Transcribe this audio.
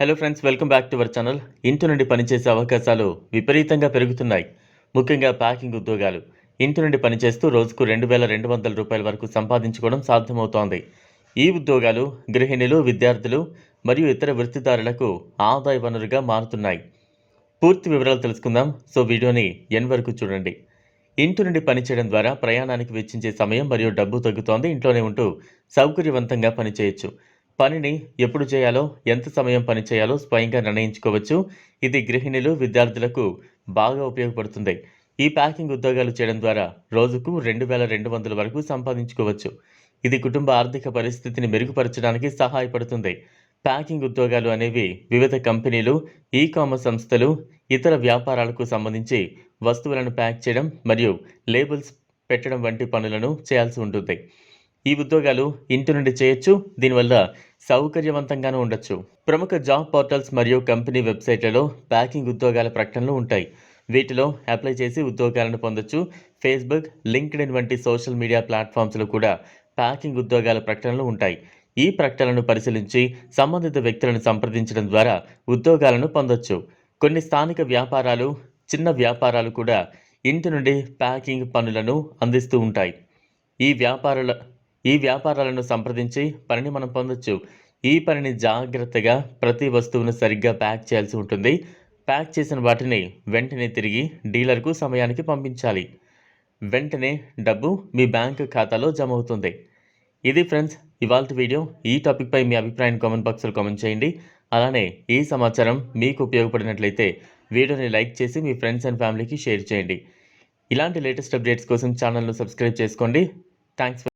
Hello friends welcome back to our channel ఇంటి నుండి పనిచేసే అవకాశాలు విపరీతంగా పెరుగుతున్నాయి. ముఖ్యంగా ప్యాకింగ్ ఉద్యోగాలు. ఇంటి నుండి పనిచేస్తూ రోజుకు రెండు వేల రెండు వందల రూపాయల వరకు సంపాదించుకోవడం సాధ్యమవుతోంది. ఈ ఉద్యోగాలు గృహిణులు విద్యార్థులు మరియు ఇతర వృత్తిదారులకు ఆదాయ వనరుగా మారుతున్నాయి. పూర్తి వివరాలు తెలుసుకుందాం. సో వీడియోని ఎన్ వరకు చూడండి. ఇంటి నుండి పనిచేయడం ద్వారా ప్రయాణానికి వెచ్చించే సమయం మరియు డబ్బు తగ్గుతోంది. ఇంట్లోనే ఉంటూ సౌకర్యవంతంగా పనిచేయొచ్చు. పనిని ఎప్పుడు చేయాలో ఎంత సమయం పని చేయాలో స్వయంగా నిర్ణయించుకోవచ్చు. ఇది గృహిణులు విద్యార్థులకు బాగా ఉపయోగపడుతుంది. ఈ ప్యాకింగ్ ఉద్యోగాలు చేయడం ద్వారా రోజుకు రెండు వేల రెండు వందల వరకు సంపాదించుకోవచ్చు. ఇది కుటుంబ ఆర్థిక పరిస్థితిని మెరుగుపరచడానికి సహాయపడుతుంది. ప్యాకింగ్ ఉద్యోగాలు అనేవి వివిధ కంపెనీలు ఈ కామర్స్ సంస్థలు ఇతర వ్యాపారాలకు సంబంధించి వస్తువులను ప్యాక్ చేయడం మరియు లేబుల్స్ పెట్టడం వంటి పనులను చేయాల్సి ఉంటుంది. ఈ ఉద్యోగాలు ఇంటి నుండి చేయొచ్చు దీనివల్ల సౌకర్యవంతంగానూ ఉండొచ్చు. ప్రముఖ జాబ్ పోర్టల్స్ మరియు కంపెనీ వెబ్సైట్లలో ప్యాకింగ్ ఉద్యోగాల ప్రకటనలు ఉంటాయి. వీటిలో అప్లై చేసి ఉద్యోగాలను పొందొచ్చు. ఫేస్బుక్ లింక్డ్ఇన్ వంటి సోషల్ మీడియా ప్లాట్ఫామ్స్లో కూడా ప్యాకింగ్ ఉద్యోగాల ప్రకటనలు ఉంటాయి. ఈ ప్రకటనలను పరిశీలించి సంబంధిత వ్యక్తులను సంప్రదించడం ద్వారా ఉద్యోగాలను పొందొచ్చు. కొన్ని స్థానిక వ్యాపారాలు చిన్న వ్యాపారాలు కూడా ఇంటి నుండి ప్యాకింగ్ పనులను అందిస్తూ ఉంటాయి. ఈ వ్యాపారాల ఈ వ్యాపారాలను సంప్రదించి పనిని మనం పొందొచ్చు. ఈ పనిని జాగ్రత్తగా ప్రతి వస్తువును సరిగ్గా ప్యాక్ చేయాల్సి ఉంటుంది. ప్యాక్ చేసిన వాటిని వెంటనే తిరిగి డీలర్కు సమయానికి పంపించాలి. వెంటనే డబ్బు మీ బ్యాంక్ ఖాతాలో జమ అవుతుంది. ఇది ఫ్రెండ్స్ ఇవాళ వీడియో. ఈ టాపిక్పై మీ అభిప్రాయం కామెంట్ బాక్స్లో కామెంట్ చేయండి. అలానే ఈ సమాచారం మీకు ఉపయోగపడినట్లయితే వీడియోని లైక్ చేసి మీ ఫ్రెండ్స్ అండ్ ఫ్యామిలీకి షేర్ చేయండి. ఇలాంటి లేటెస్ట్ అప్డేట్స్ కోసం ఛానల్ను సబ్స్క్రైబ్ చేసుకోండి. థ్యాంక్స్